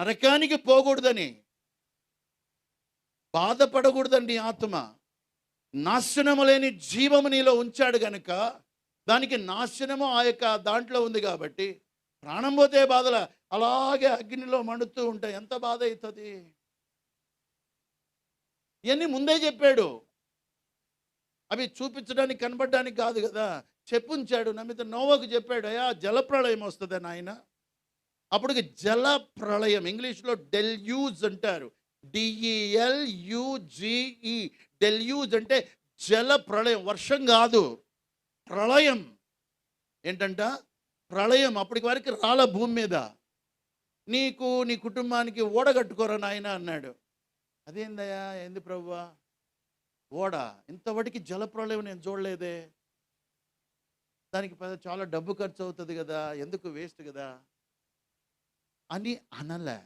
నరకానికి పోకూడదని బాధపడకూడదండి ఆత్మ. నాశనము లేని జీవము నీలో ఉంచాడు గనుక దానికి నాశనము ఆ యొక్క దాంట్లో ఉంది కాబట్టి ప్రాణం పోతే బాధల అలాగే అగ్నిలో మండుతూ ఉంటాయి ఎంత బాధ అవుతుంది? ఇవన్నీ ముందే చెప్పాడు. అవి చూపించడానికి కనబడడానికి కాదు కదా. చెప్పుంచాడు నమ్మితే నోవకు చెప్పాడు అయ్యా జలప్రళయం వస్తుంది నాయన? అప్పటికి జల ప్రళయం ఇంగ్లీష్లో డెల్యూజ్ అంటారు. డిఈఎల్ యుజిఈ డెల్యూజ్ అంటే జల ప్రళయం వర్షం కాదు ప్రళయం. ఏంటంట? ప్రళయం అప్పటికి వరకు రాల భూమి మీద. నీకు నీ కుటుంబానికి ఓడగట్టుకోరా నాయన అన్నాడు. అదేందయ్యా? ఏంది ప్రవ్వా? ఓడ. ఇంతవరకు జల ప్రళయం నేను చూడలేదే. దానికి చాలా డబ్బు ఖర్చు అవుతుంది కదా. ఎందుకు వేస్ట్ కదా? అని అనలే